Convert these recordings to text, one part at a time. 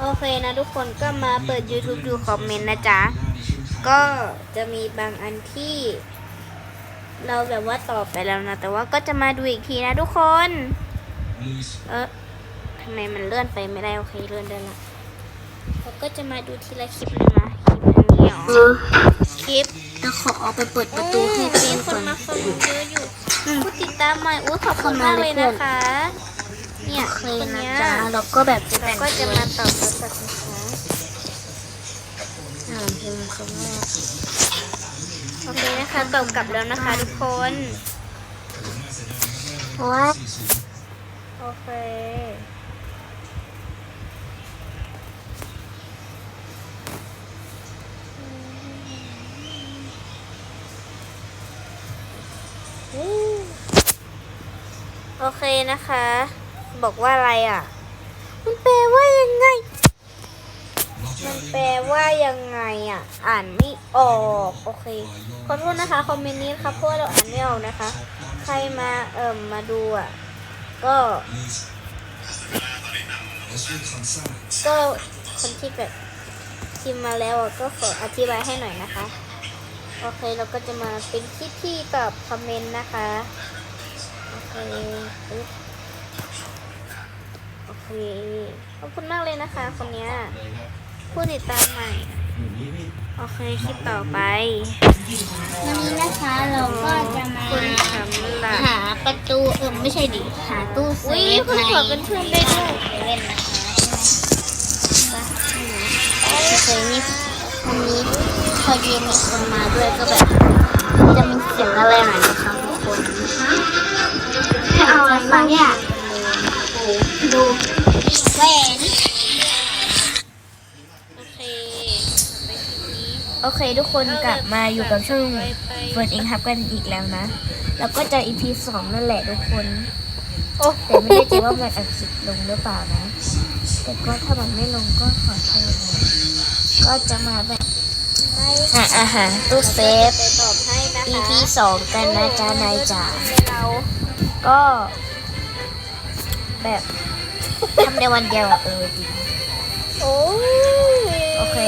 โอเคนะทุกคนก็มาเปิด YouTube ดูคอมเมนต์นะจ๊ะ ก็จะมีบางอันที่ เราแบบว่าตอบไปแล้วนะ แต่ว่าก็จะมาดูอีกทีนะทุกคน เออทำไมมันเลื่อนไปไม่ได้ โอเคเลื่อนได้ละเราก็จะมาดูทีละคลิปเลยนะคลิปอันนี้เหรอคลิปจะขอเอาไปเปิดประตูให้เต้นคก่อนนมาฟังเยอะอยู่ผู้ติดตามใหม่อู้ขอบคุณมากเลยนะคะ เนี่ยเคคยนนะเนี้ยจ๊ะแล้วก็แบบจะเราแต่งก็จะตัวมาตอบคำถามนะคะอ่านเพลงคำว่าโอเคนะคะตอบกลับแล้วนะคะทุกคนว่าโอเคโอเคนะคะ บอกว่าอะไรอะ มันแปลว่ายังไง มันแปลว่ายังไงอะ อ่านไม่ออก โอเค ขอโทษนะคะคอมเมนต์นี้นะคะเพราะเราอ่านไม่ออกนะคะ ใครมาเอิ่มมาดูอะ ก็ก็คนที่แบบพิมมาแล้วก็ขออธิบายให้หน่อยนะคะ โอเคเราก็จะมาเป็นคลิปที่ตอบคอมเมนต์นะคะ โอเค เคขอบคุณมากเลยนะคะ คนเนี้ยผู้ติดตามใหม่ โอเคคลิปต่อไป วันนี้นะคะเราก็จะมาคุณสำหรับหาประตูเออไม่ใช่ดิหาตู้เซอุ้ยฟคุณในขอเป็นเพื่อนได้ด้วยเล่นนะคะโอเคนี่วันนี้พอดีมีคนมาด้วยก็แบบจะมีเสียงอะไรหน่อยนะคะทุกคนให้เอาอะไรมาเนี่ยดู โอเคทุกคนกลับมาอยู่กับช่องเฟิร์นเองครับกันอีกแล้วนะ แล้วก็จะ EP สองนั่นแหละทุกคนโอ้แต่ไม่แน่ใจว่ามันอัดสิลงหรือเปล่านะ แต่ก็ถ้ามันไม่ลงก็ขอโทษนะก็จะมาแบบไปหาอาหารตู้เซฟตอบให้นะคะ EP สองกันนะจ๊ะนายจ๋าเราก็ แบบทำในวันเดียวอะเออจริงโอ้โอเค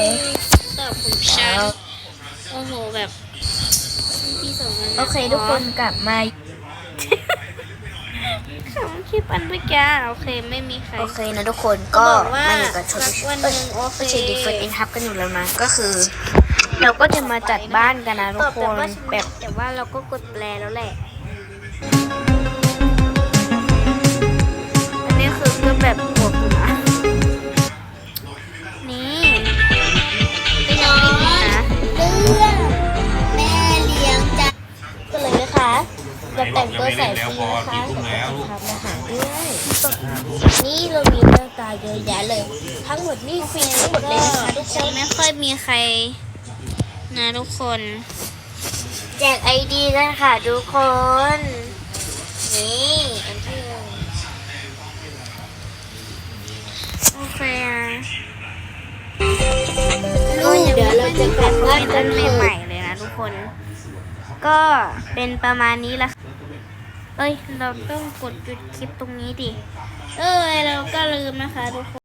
ฉันโอ้โหแบบที่สองแล้วนะโอเคทุกคนกลับมาคำคลิปอันเมื่อกี้โอเคไม่มีใคร โอเคนะทุกคนก็ก็บอกว่ามาอยู่กับชนสักวันหเอ้ยนึ่งโอเคไม่ใช่ดิเฟิร์นเองครับกันอยู่แล้วนะก็คือ เราก็จะมาจัดบ้านกันนะทุตกอบคแบบนว่าแบบแต่ว่าเราก็กดแปลแล้วแหละ แต่งตัวใส่ฟรีนะคะแต่ก็ทำอาหารด้วยนี่เรามีหน้าตาเยอะแยะเลย ทั้งหมดนี่ฟรีทั้งหมดเลยนะคะทุกคนไม่ค่อยมีใครนะทุกคน แจกไอดีกันค่ะทุกคน นี่อันที่หนึ่งโอเคอะลูกเดี๋ยวเราจะกลับบ้านกันใเถหม่อะๆเลยนะทุกคน ก็เป็นประมาณนี้ละ เอ้ย เราต้องกดหยุดคลิปตรงนี้ดิ เอ้ยเราก็ลืมนะคะทุกคน